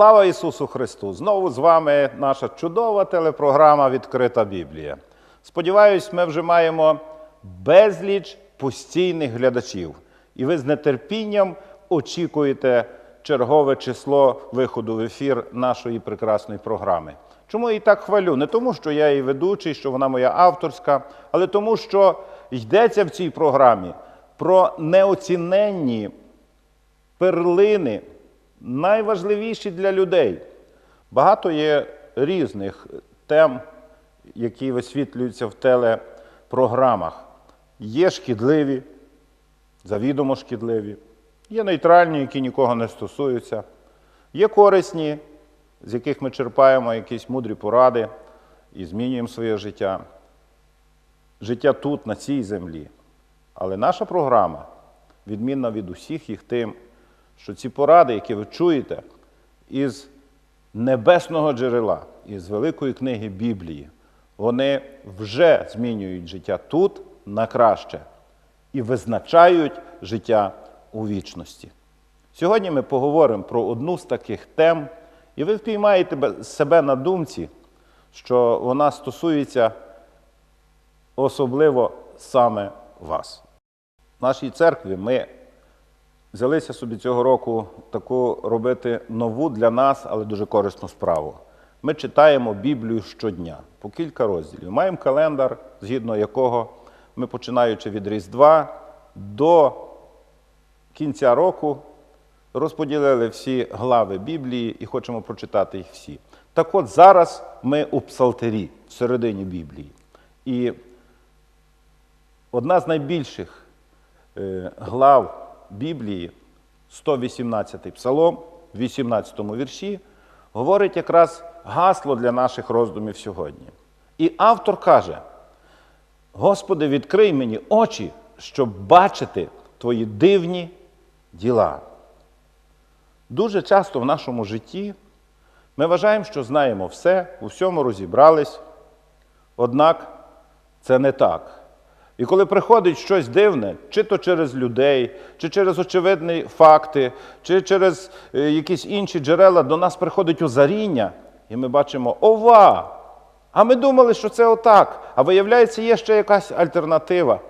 Слава Ісусу Христу! Знову з вами наша чудова телепрограма Відкрита Біблія. Сподіваюсь, ми вже маємо безліч постійних глядачів, і ви з нетерпінням очікуєте чергове число виходу в ефір нашої прекрасної програми. Чому я її так хвалю? Не тому, що я її ведучий, що вона моя авторська, але тому, що йдеться в цій програмі про неоціненні перлини, найважливіші для людей. Багато є різних тем, які висвітлюються в телепрограмах. Є шкідливі, завідомо шкідливі, є нейтральні, які нікого не стосуються, є корисні, з яких ми черпаємо якісь мудрі поради і змінюємо своє життя. Життя тут, на цій землі. Але наша програма відмінна від усіх їх тим, що ці поради, які ви чуєте із небесного джерела, із великої книги Біблії, вони вже змінюють життя тут на краще і визначають життя у вічності. Сьогодні ми поговоримо про одну з таких тем, і ви впіймаєте себе на думці, що вона стосується особливо саме вас. В нашій церкві ми взялися собі цього року таку робити нову для нас, але дуже корисну справу. Ми читаємо Біблію щодня по кілька розділів. Маємо календар, згідно якого ми, починаючи від Різдва до кінця року, розподілили всі глави Біблії і хочемо прочитати їх всі. Так от зараз ми у Псалтирі, в середині Біблії. І одна з найбільших е, глав Біблії, 118 псалом, в 18 вірші, говорить якраз гасло для наших роздумів сьогодні. І автор каже: Господи, відкрий мені очі, щоб бачити Твої дивні діла. Дуже часто в нашому житті ми вважаємо, що знаємо все, у всьому розібрались, однак це не так. І коли приходить щось дивне, чи то через людей, чи через очевидні факти, чи через е, якісь інші джерела, до нас приходить озаріння, і ми бачимо ова! А ми думали, що це отак. А виявляється, є ще якась альтернатива.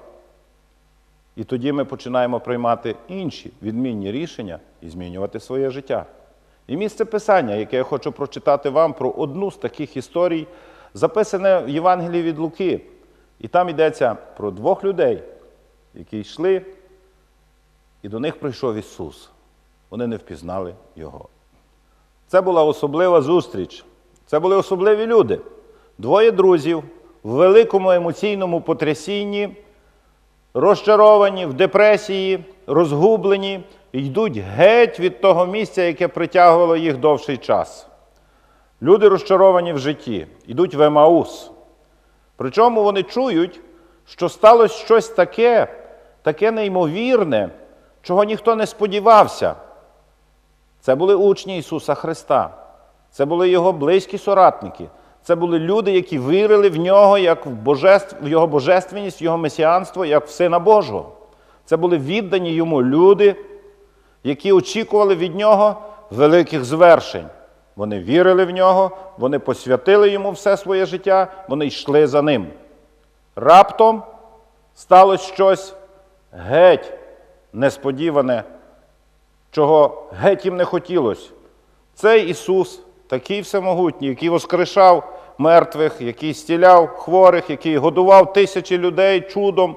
І тоді ми починаємо приймати інші відмінні рішення і змінювати своє життя. І місце писання, яке я хочу прочитати вам про одну з таких історій, записане в Євангелії від Луки. І там йдеться про двох людей, які йшли, і до них прийшов Ісус. Вони не впізнали Його. Це була особлива зустріч. Це були особливі люди. Двоє друзів в великому емоційному потрясінні, розчаровані, в депресії, розгублені, йдуть геть від того місця, яке притягувало їх довший час. Люди розчаровані в житті, йдуть в Емаус. Причому вони чують, що сталося щось таке, таке неймовірне, чого ніхто не сподівався. Це були учні Ісуса Христа, це були Його близькі соратники, це були люди, які вірили в нього як в, божеств, в Його божественність, в Його месіанство, як в Сина Божого. Це були віддані йому люди, які очікували від нього великих звершень. Вони вірили в нього, вони посвятили йому все своє життя, вони йшли за ним. Раптом сталося щось геть несподіване, чого геть їм не хотілося. Цей Ісус, такий всемогутній, який воскрешав мертвих, який стіляв хворих, який годував тисячі людей чудом,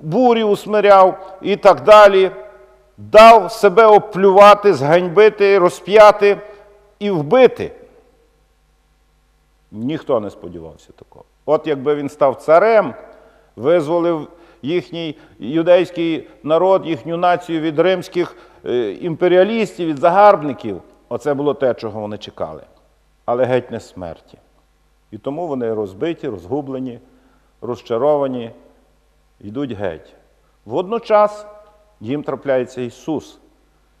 бурі усмиряв і так далі, дав себе оплювати, зганьбити, розп'яти і вбити. Ніхто не сподівався такого. От якби він став царем, визволив їхній юдейський народ, їхню націю від римських е, імперіалістів, від загарбників, оце було те, чого вони чекали. Але геть не смерті. І тому вони розбиті, розгублені, розчаровані, йдуть геть. Водночас їм трапляється Ісус.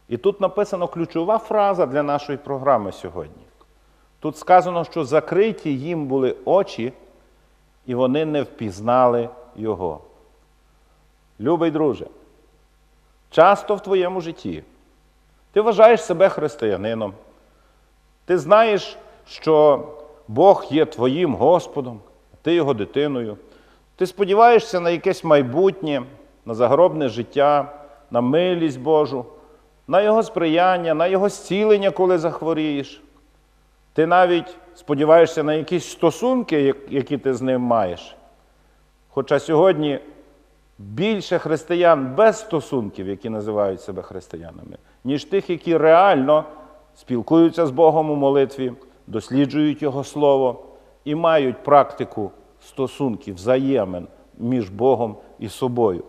І тут написано ключова фраза для нашої програми сьогодні. Тут сказано, що закриті їм були очі, і вони не впізнали Його. Любий друже, часто в твоєму житті ти вважаєш себе християнином, Ти знаєш, що Бог є твоїм Господом, ти його дитиною. Ти сподіваєшся на якесь майбутнє, на загробне життя, на милість Божу, на Його сприяння, на Його зцілення, коли захворієш. Ти навіть сподіваєшся на якісь стосунки, які ти з ним маєш. Хоча сьогодні більше християн без стосунків, які називають себе християнами, ніж тих, які реально спілкуються з Богом у молитві, досліджують Його Слово і мають практику стосунків, взаємин між Богом і собою.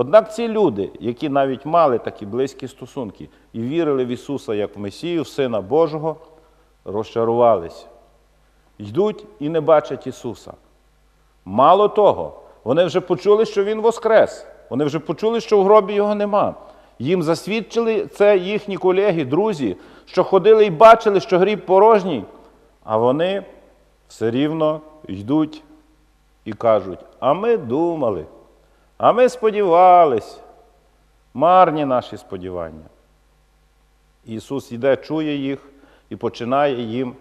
Однак ці люди, які навіть мали такі близькі стосунки і вірили в Ісуса як в Месію, Сина Божого, розчарувалися. Йдуть і не бачать Ісуса. Мало того, вони вже почули, що Він воскрес. Вони вже почули, що в гробі його нема. Їм засвідчили це їхні колеги, друзі, що ходили і бачили, що гріб порожній, а вони все рівно йдуть і кажуть: а ми думали, а ми сподівались, марні наші сподівання. Ісус йде, чує їх і починає їм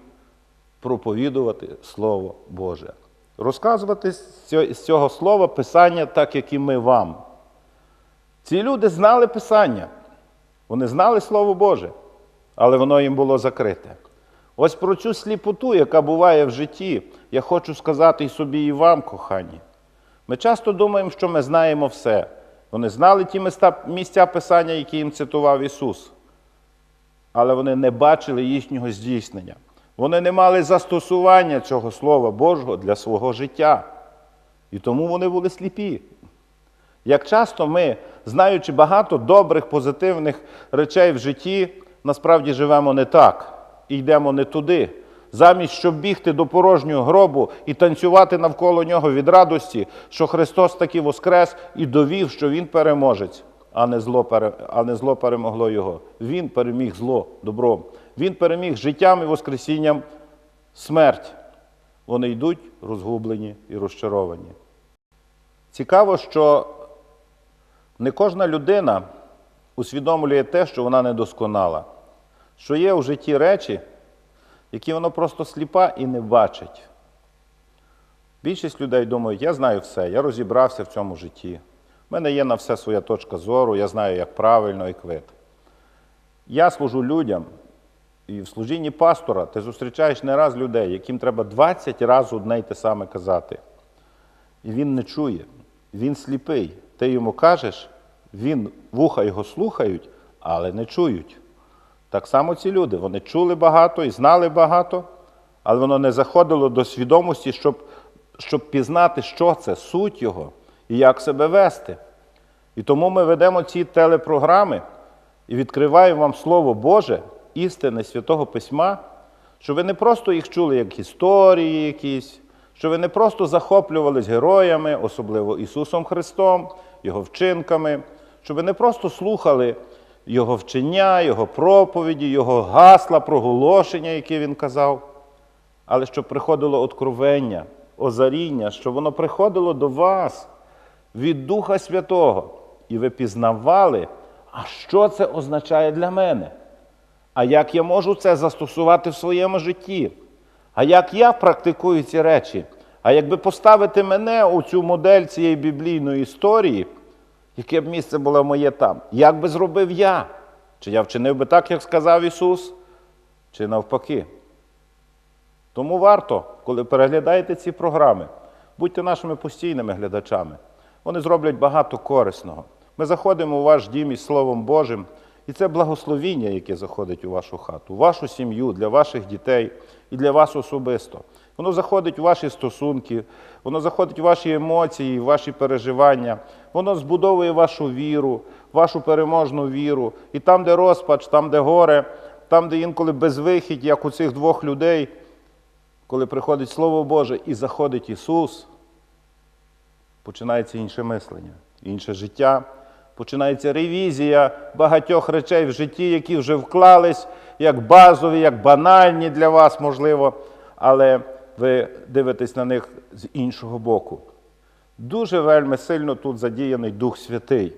проповідувати Слово Боже. Розказувати з цього- слова Писання, так як і ми вам. Ці люди знали Писання, вони знали Слово Боже, але воно їм було закрите. Ось про цю сліпоту, яка буває в житті, я хочу сказати і собі, і вам, кохані. Ми часто думаємо, що ми знаємо все. Вони знали ті місця Писання, які їм цитував Ісус але вони не бачили їхнього здійснення. Вони не мали застосування цього Слова Божого для свого життя. І тому вони були сліпі. Як часто ми, знаючи багато добрих, позитивних речей в житті, насправді живемо не так і йдемо не туди. Замість щоб бігти до порожнього гробу і танцювати навколо нього від радості, що Христос таки воскрес і довів, що Він переможець, а не зло, пере- а не зло перемогло його. Він переміг зло добром. Він переміг життям і воскресінням смерть. Вони йдуть розгублені і розчаровані. Цікаво, що не кожна людина усвідомлює те, що вона недосконала, що є у житті речі, які вона просто сліпа і не бачить. Більшість людей думають, я знаю все, я розібрався в цьому житті. У мене є на все своя точка зору, я знаю, як правильно і квит. Я служу людям, і в служінні пастора ти зустрічаєш не раз людей, яким треба 20 разів одне й те саме казати. І він не чує, він сліпий. Ти йому кажеш, він вуха його слухають, але не чують. Так само ці люди, вони чули багато і знали багато, але воно не заходило до свідомості, щоб, щоб пізнати, що це, суть його і як себе вести. І тому ми ведемо ці телепрограми і відкриваємо вам Слово Боже, істини Святого Письма, щоб ви не просто їх чули як історії якісь, щоб ви не просто захоплювались героями, особливо Ісусом Христом, Його вчинками, щоб ви не просто слухали Його вчення, Його проповіді, Його гасла, проголошення, які Він казав, але щоб приходило откровення, озаріння, щоб воно приходило до вас від Духа Святого, і ви пізнавали, а що це означає для мене? А як я можу це застосувати в своєму житті? А як я практикую ці речі? А якби поставити мене у цю модель цієї біблійної історії, яке б місце було моє там, як би зробив я? Чи я вчинив би так, як сказав Ісус, чи навпаки? Тому варто, коли переглядаєте ці програми, будьте нашими постійними глядачами. Вони зроблять багато корисного. Ми заходимо у ваш дім із Словом Божим, і це благословіння, яке заходить у вашу хату, у вашу сім'ю, для ваших дітей і для вас особисто. Воно заходить у ваші стосунки, воно заходить у ваші емоції, в ваші переживання, воно збудовує вашу віру, вашу переможну віру. І там, де розпач, там, де горе, там, де інколи безвихідь, як у цих двох людей, коли приходить Слово Боже і заходить Ісус, починається інше мислення, інше життя, починається ревізія багатьох речей в житті, які вже вклались як базові, як банальні для вас, можливо, але ви дивитесь на них з іншого боку. Дуже вельми сильно тут задіяний Дух Святий.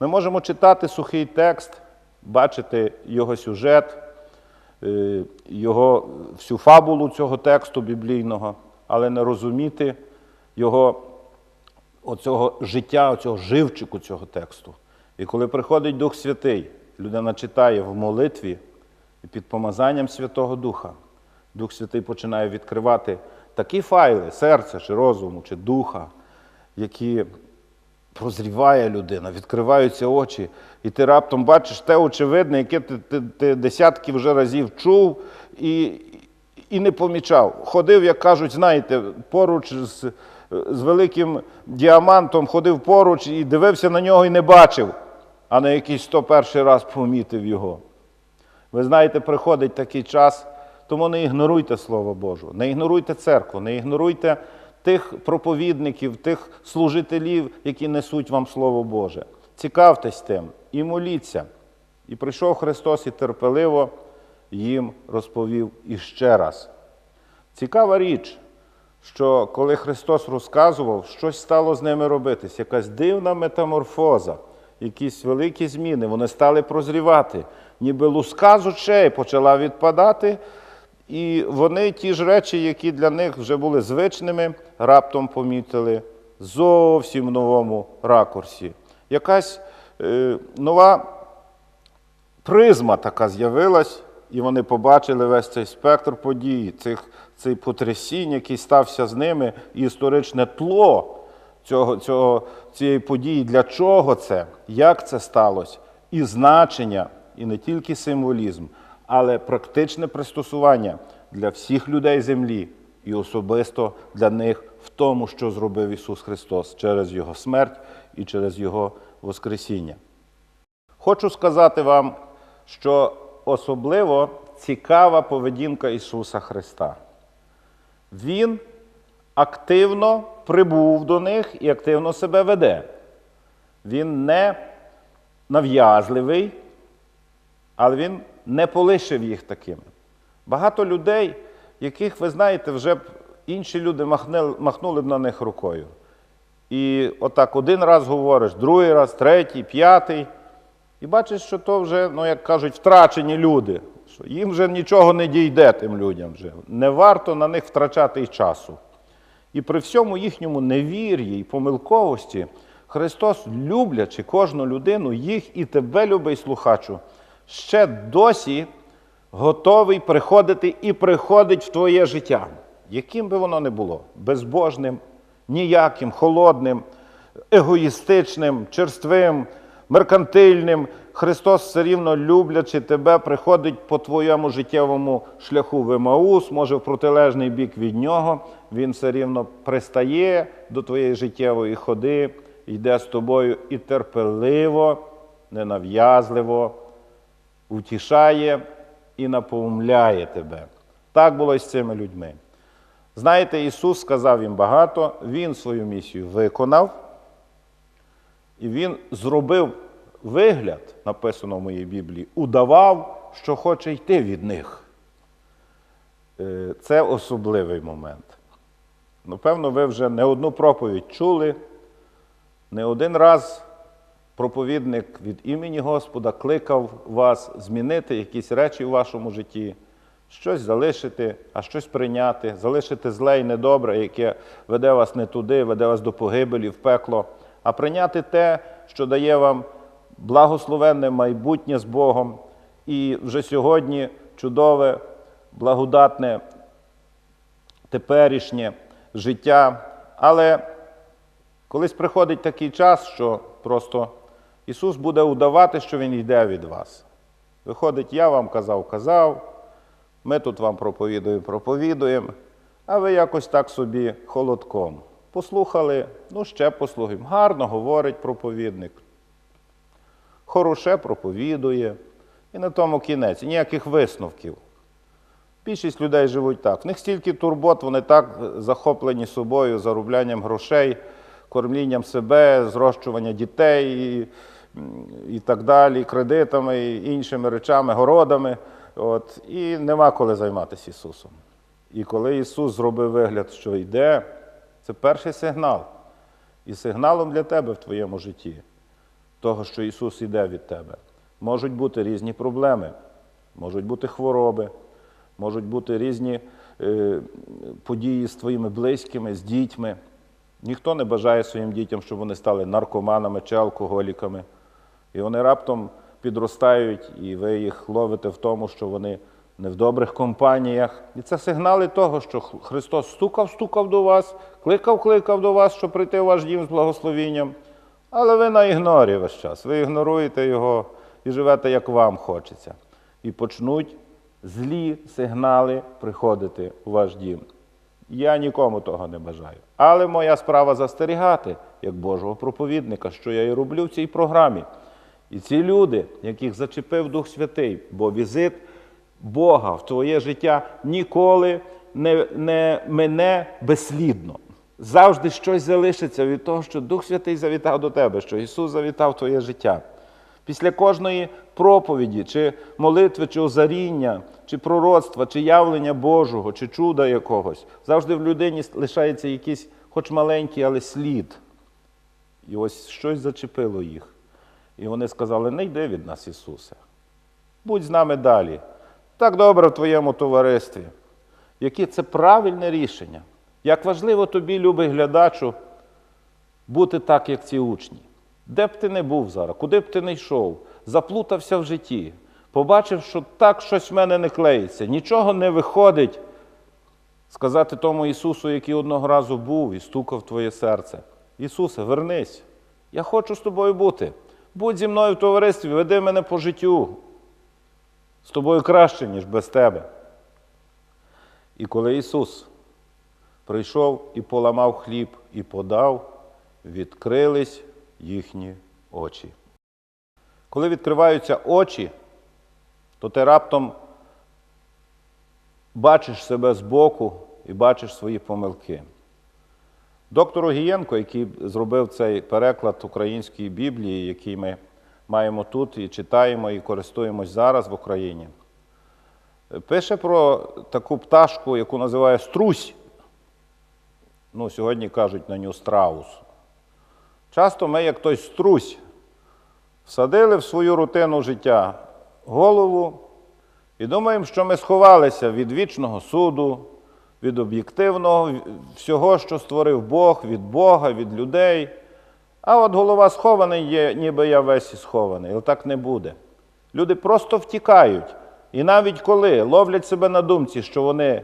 Ми можемо читати сухий текст, бачити його сюжет, е, його, всю фабулу цього тексту біблійного, але не розуміти його оцього життя, оцього живчику цього тексту. І коли приходить Дух Святий, людина читає в молитві під помазанням Святого Духа, Дух Святий починає відкривати такі файли серця чи розуму, чи духа, які прозріває людина, відкриваються очі, і ти раптом бачиш те очевидне, яке ти, ти, ти десятки вже разів чув і, і не помічав. Ходив, як кажуть, знаєте, поруч з, з великим діамантом, ходив поруч і дивився на нього і не бачив, а на якийсь 101 раз помітив його. Ви знаєте, приходить такий час, тому не ігноруйте Слово Боже, не ігноруйте церкву, не ігноруйте тих проповідників, тих служителів, які несуть вам Слово Боже. Цікавтесь тим і моліться. І прийшов Христос і терпеливо їм розповів іще раз. Цікава річ, що коли Христос розказував, щось стало з ними робитись, якась дивна метаморфоза, якісь великі зміни, вони стали прозрівати, ніби луска з очей почала відпадати, і вони ті ж речі, які для них вже були звичними, раптом помітили зовсім новому ракурсі. Якась е, нова призма така з'явилась, і вони побачили весь цей спектр подій, цих, цей потрясінь, який стався з ними, і історичне тло цього, цього, цієї події, для чого це, як це сталося, і значення, і не тільки символізм, але практичне пристосування для всіх людей землі і особисто для них в тому, що зробив Ісус Христос через Його смерть і через Його Воскресіння. Хочу сказати вам, що особливо цікава поведінка Ісуса Христа. Він активно прибув до них і активно себе веде. Він не нав'язливий, але він не полишив їх такими. Багато людей, яких, ви знаєте, вже б інші люди махнули, махнули б на них рукою. І отак один раз говориш, другий раз, третій, п'ятий. І бачиш, що то вже, ну як кажуть, втрачені люди. Що їм вже нічого не дійде тим людям. вже. Не варто на них втрачати й часу. І при всьому їхньому невір'ї і помилковості Христос, люблячи кожну людину, їх і тебе, любий слухачу, ще досі готовий приходити і приходить в твоє життя, яким би воно не було, безбожним, ніяким, холодним, егоїстичним, черствим, меркантильним. Христос все рівно люблячи тебе, приходить по твоєму життєвому шляху в Емаус, може в протилежний бік від нього. Він все рівно пристає до твоєї життєвої ходи, йде з тобою і терпеливо, ненав'язливо, утішає і напоумляє тебе. Так було і з цими людьми. Знаєте, Ісус сказав їм багато, Він свою місію виконав, і Він зробив вигляд, написано в моїй Біблії, удавав, що хоче йти від них. Е, Це особливий момент. Напевно, ви вже не одну проповідь чули, не один раз проповідник від імені Господа кликав вас змінити якісь речі в вашому житті, щось залишити, а щось прийняти, залишити зле і недобре, яке веде вас не туди, веде вас до погибелі, в пекло, а прийняти те, що дає вам благословенне майбутнє з Богом, і вже сьогодні чудове, благодатне, теперішнє життя. Але колись приходить такий час, що просто Ісус буде удавати, що Він йде від вас. Виходить, я вам казав, казав, ми тут вам проповідуємо, проповідуємо, а ви якось так собі холодком. Послухали, ну ще послухаємо. Гарно говорить проповідник. Хороше проповідує. І на тому кінець, ніяких висновків. Більшість людей живуть так. В них стільки турбот, вони так захоплені собою, зароблянням грошей, кормлінням себе, зрощування дітей і так далі, кредитами, і іншими речами, городами. От, і нема коли займатися Ісусом. І коли Ісус зробив вигляд, що йде, це перший сигнал. І сигналом для тебе в твоєму житті, того, що Ісус йде від тебе, можуть бути різні проблеми, можуть бути хвороби, можуть бути різні е, події з твоїми близькими, з дітьми. Ніхто не бажає своїм дітям, щоб вони стали наркоманами чи алкоголіками. І вони раптом підростають, і ви їх ловите в тому, що вони не в добрих компаніях. І це сигнали того, що Христос стукав, стукав до вас, кликав, кликав до вас, щоб прийти в ваш дім з благословінням. Але ви на ігнорі весь час. Ви ігноруєте його і живете, як вам хочеться. І почнуть злі сигнали приходити у ваш дім. Я нікому того не бажаю. Але моя справа застерігати, як Божого проповідника, що я і роблю в цій програмі. І ці люди, яких зачепив Дух Святий, бо візит Бога в твоє життя ніколи не, не мине безслідно. Завжди щось залишиться від того, що Дух Святий завітав до тебе, що Ісус завітав твоє життя. Після кожної проповіді, чи молитви, чи озаріння, чи пророцтва, чи явлення Божого, чи чуда якогось, завжди в людині лишається якийсь, хоч маленький, але слід. І ось щось зачепило їх. І вони сказали: не йди від нас, Ісусе. Будь з нами далі. Так добре в твоєму товаристві. Яке це правильне рішення? Як важливо тобі, любий глядачу, бути так, як ці учні. Де б ти не був зараз, куди б ти не йшов, заплутався в житті, побачив, що так щось в мене не клеїться, нічого не виходить. Сказати тому Ісусу, який одного разу був і стукав твоє серце. Ісусе, вернись, я хочу з тобою бути. Будь зі мною в товаристві, веди мене по життю. З тобою краще, ніж без тебе. І коли Ісус прийшов і поламав хліб і подав, відкрились їхні очі. Коли відкриваються очі, то ти раптом бачиш себе збоку і бачиш свої помилки. Доктор Огієнко, який зробив цей переклад української Біблії, який ми маємо тут і читаємо, і користуємось зараз в Україні, пише про таку пташку, яку називає струсь. Ну, сьогодні кажуть на нього страус. Часто ми, як той струсь, всадили в свою рутину життя голову і думаємо, що ми сховалися від вічного суду, від об'єктивного всього, що створив Бог, від Бога, від людей. А от голова схований є, ніби я весь і схований. Але так не буде. Люди просто втікають. І навіть коли ловлять себе на думці, що вони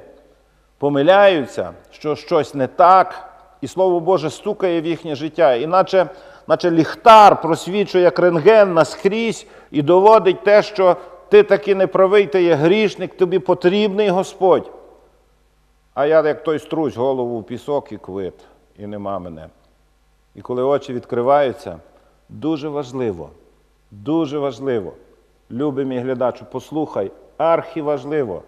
помиляються, що щось не так, і Слово Боже стукає в їхнє життя, іначе наче ліхтар просвічує як рентген наскрізь і доводить те, що ти таки не правий, ти є грішник, тобі потрібний Господь. А я, як той струсь, голову в пісок і квит, і нема мене. І коли очі відкриваються, дуже важливо, дуже важливо, любий мій глядачу, послухай, архіважливо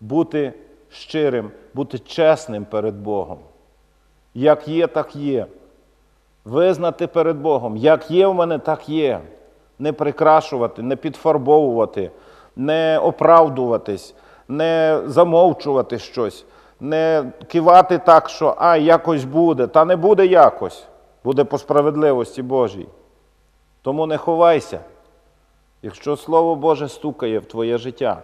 бути щирим, бути чесним перед Богом. Як є, так є. Визнати перед Богом, як є в мене, так є. Не прикрашувати, не підфарбовувати, не оправдуватись, не замовчувати щось, не кивати так, що а, якось буде, та не буде якось, буде по справедливості Божій. Тому не ховайся. Якщо Слово Боже стукає в твоє життя,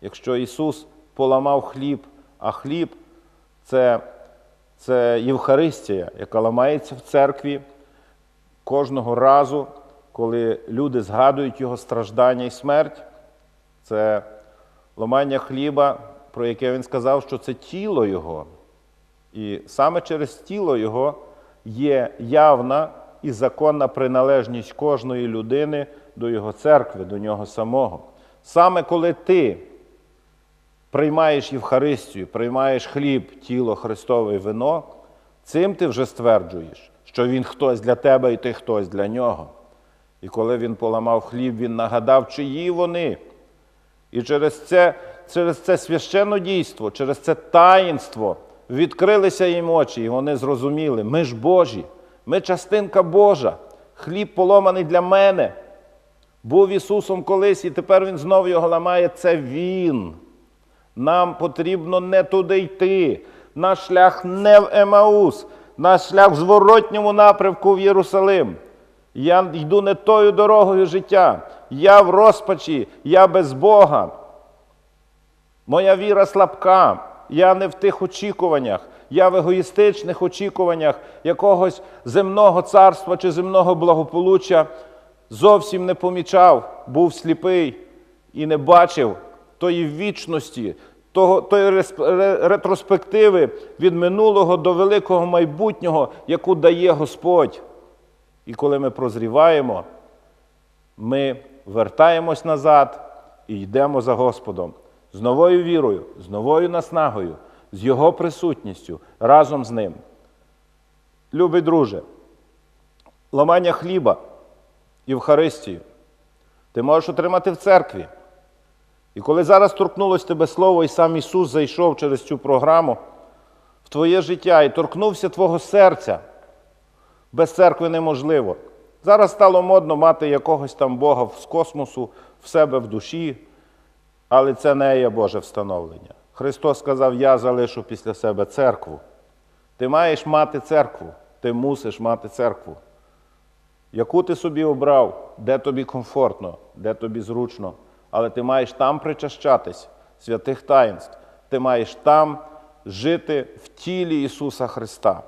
якщо Ісус поламав хліб, а хліб це, це Євхаристія, яка ламається в церкві кожного разу, коли люди згадують Його страждання і смерть, це ламання хліба, про яке він сказав, що це тіло Його. І саме через тіло Його є явна і законна приналежність кожної людини до Його церкви, до нього самого. Саме коли ти приймаєш Євхаристію, приймаєш хліб, тіло Христове і вино, цим ти вже стверджуєш, що Він хтось для тебе і ти хтось для нього. І коли він поламав хліб, він нагадав, чиї вони. І через це, через це священне дійство, через це таїнство відкрилися їм очі, і вони зрозуміли, ми ж Божі, ми частинка Божа, хліб поломаний для мене. Був Ісусом колись, і тепер Він знову його ламає. Це Він. Нам потрібно не туди йти. Наш шлях не в Емаус, наш шлях в зворотньому напрямку в Єрусалим. Я йду не тою дорогою життя. Я в розпачі, я без Бога. Моя віра слабка. Я не в тих очікуваннях, я в егоїстичних очікуваннях якогось земного царства чи земного благополуччя зовсім не помічав, був сліпий і не бачив тої вічності, тої ретроспективи від минулого до великого майбутнього, яку дає Господь. І коли ми прозріваємо, ми вертаємось назад і йдемо за Господом з новою вірою, з новою наснагою, з Його присутністю разом з Ним. Любий друже, ламання хліба Євхаристію ти можеш отримати в церкві. І коли зараз торкнулось тебе слово, і сам Ісус зайшов через цю програму в твоє життя і торкнувся твого серця, без церкви неможливо. Зараз стало модно мати якогось там Бога з космосу в себе в душі, але це не є Боже встановлення. Христос сказав: Я залишу після себе церкву. Ти маєш мати церкву, ти мусиш мати церкву. Яку ти собі обрав, де тобі комфортно, де тобі зручно, але ти маєш там причащатись святих таїнств, ти маєш там жити в тілі Ісуса Христа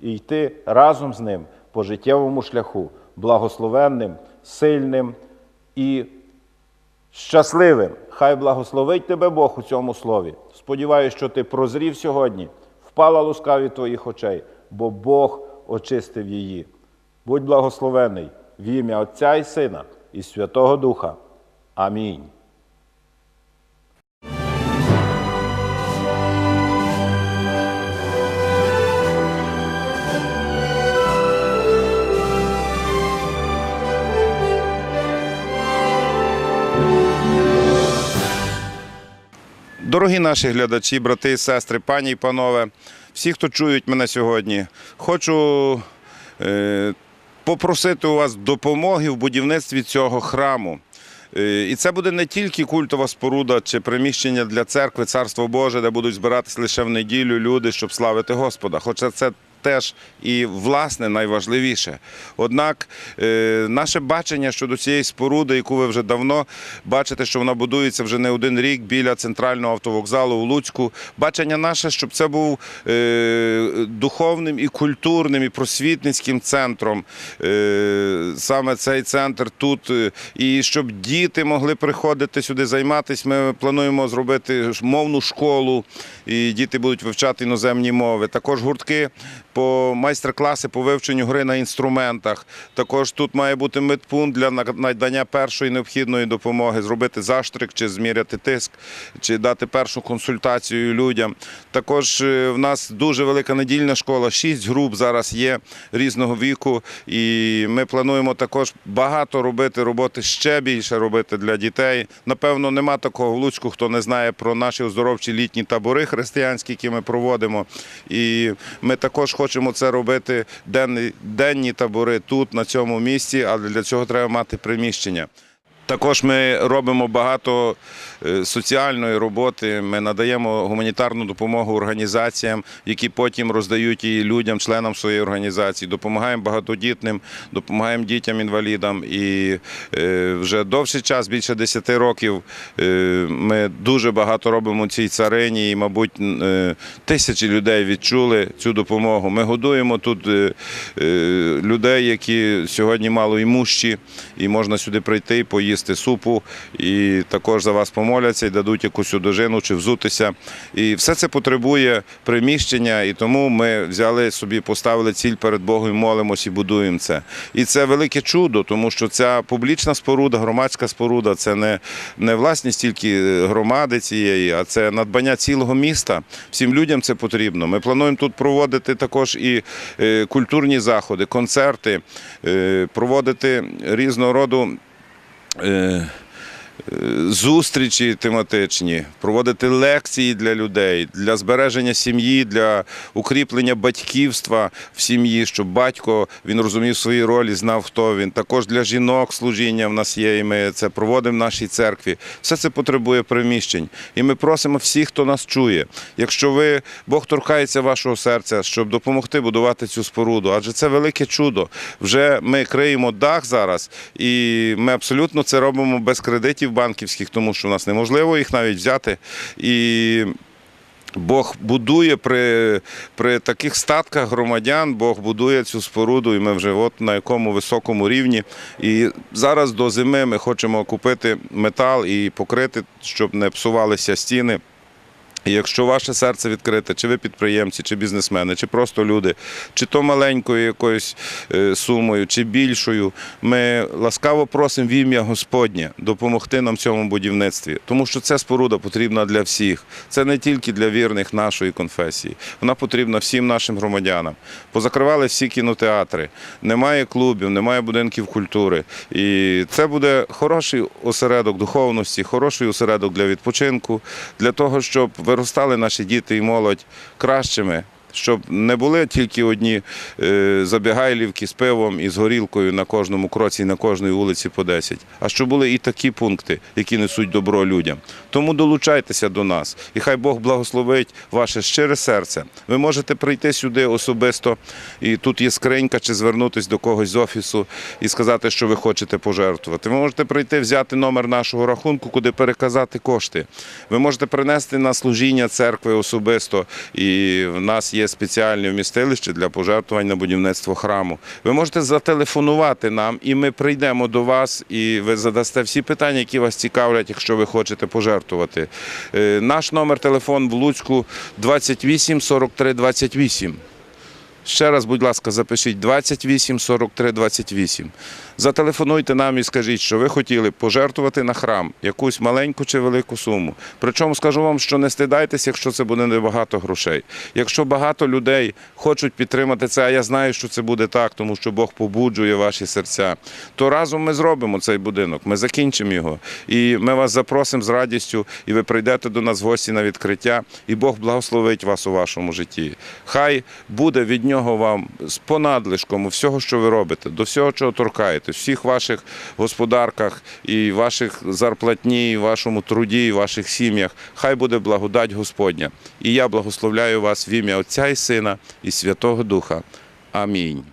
і йти разом з Ним по життєвому шляху, благословенним, сильним і щасливим. Хай благословить тебе Бог у цьому слові. Сподіваюся, що ти прозрів сьогодні, впала лускаві твоїх очей, бо Бог очистив її. Будь благословений в ім'я Отця і Сина і Святого Духа. Амінь. Дорогі наші глядачі, брати сестри, пані і панове, всі, хто чують мене сьогодні, хочу е, попросити у вас допомоги в будівництві цього храму. Е, І це буде не тільки культова споруда чи приміщення для церкви, царство Боже, де будуть збиратись лише в неділю люди, щоб славити Господа. Хоча це теж і власне найважливіше. Однак е, наше бачення щодо цієї споруди, яку ви вже давно бачите, що вона будується вже не один рік біля центрального автовокзалу у Луцьку. Бачення наше, щоб це був е, духовним і культурним, і просвітницьким центром. Е, саме цей центр тут, і щоб діти могли приходити сюди займатися. Ми плануємо зробити мовну школу, і діти будуть вивчати іноземні мови. Також гуртки по майстер-класи по вивченню гри на інструментах. Також тут має бути медпункт для надання першої необхідної допомоги, зробити заштрик чи зміряти тиск, чи дати першу консультацію людям. Також е, в нас дуже велика недільна школа, шість груп зараз є різного віку, і ми плануємо також багато робити роботи, ще більше робити для дітей. Напевно, нема такого в Луцьку, хто не знає про наші оздоровчі літні табори християнські, які ми проводимо. І ми також хочемо це робити денні, денні табори тут, на цьому місці, але для цього треба мати приміщення. Також ми робимо багато е, соціальної роботи. Ми надаємо гуманітарну допомогу організаціям, які потім роздають її людям, членам своєї організації. Допомагаємо багатодітним, допомагаємо дітям-інвалідам. І е, вже довший час, більше 10 років, е, ми дуже багато робимо цій царині, і, мабуть, тисячі людей відчули цю допомогу. Ми годуємо тут людей, які сьогодні мало малоімущі, і можна сюди прийти і поїсти супу, і також за вас помоляться і дадуть якусь одежину чи взутися. І все це потребує приміщення, і тому ми взяли собі, поставили ціль перед Богом, молимось і будуємо це. І це велике чудо, тому що ця публічна споруда, громадська споруда це не, не власність тільки громади цієї, а це надбання цілого міста. Всім людям це потрібно. Ми плануємо тут проводити також і е, культурні заходи, концерти, е, проводити різного роду. Е, Зустрічі тематичні, проводити лекції для людей, для збереження сім'ї, для укріплення батьківства в сім'ї, щоб батько він розумів свої ролі, знав, хто він. Також для жінок служіння в нас є, і ми це проводимо в нашій церкві. Все це потребує приміщень. І ми просимо всіх, хто нас чує. Якщо ви Бог торкається вашого серця, щоб допомогти будувати цю споруду, адже це велике чудо. Вже ми криємо дах зараз, і ми абсолютно це робимо без кредитів кредитів банківських, тому що в нас неможливо їх навіть взяти. І Бог будує при, при таких статках громадян, Бог будує цю споруду, і ми вже от на якому високому рівні. І зараз до зими ми хочемо купити метал і покрити, щоб не псувалися стіни. І якщо ваше серце відкрите, чи ви підприємці, чи бізнесмени, чи просто люди, чи то маленькою якоюсь е, сумою, чи більшою, ми ласкаво просимо в ім'я Господнє допомогти нам в цьому будівництві, тому що ця споруда потрібна для всіх. Це не тільки для вірних нашої конфесії. Вона потрібна всім нашим громадянам. Позакривали всі кінотеатри, немає клубів, немає будинків культури. І це буде хороший осередок духовності, хороший осередок для відпочинку, для того, щоб виростали наші діти і молодь кращими. Щоб не були тільки одні е, забігайлівки з пивом і з горілкою на кожному кроці і на кожній вулиці по 10, а щоб були і такі пункти, які несуть добро людям. Тому долучайтеся до нас, і хай Бог благословить ваше щире серце. Ви можете прийти сюди особисто, і тут є скринька, чи звернутися до когось з офісу і сказати, що ви хочете пожертвувати. Ви можете прийти, взяти номер нашого рахунку, куди переказати кошти. Ви можете принести на служіння церкви особисто, і в нас є спеціальне вмістилище для пожертвувань на будівництво храму. Ви можете зателефонувати нам, і ми прийдемо до вас, і ви задасте всі питання, які вас цікавлять, якщо ви хочете пожертвувати. Е, Наш номер телефон в Луцьку 28 43 28. Ще раз, будь ласка, запишіть 28 43 28. Зателефонуйте нам і скажіть, що ви хотіли пожертвувати на храм якусь маленьку чи велику суму. Причому скажу вам, що не стидайтеся, якщо це буде небагато грошей. Якщо багато людей хочуть підтримати це, а я знаю, що це буде так, тому що Бог побуджує ваші серця, то разом ми зробимо цей будинок, ми закінчимо його. І ми вас запросимо з радістю, і ви прийдете до нас в гості на відкриття, і Бог благословить вас у вашому житті. Хай буде від нього вам з понадлишком всього, що ви робите, до всього, чого торкаєте, всіх ваших господарках і ваших зарплатні, і вашому труді, і ваших сім'ях. Хай буде благодать Господня. І я благословляю вас в ім'я Отця і Сина і Святого Духа. Амінь.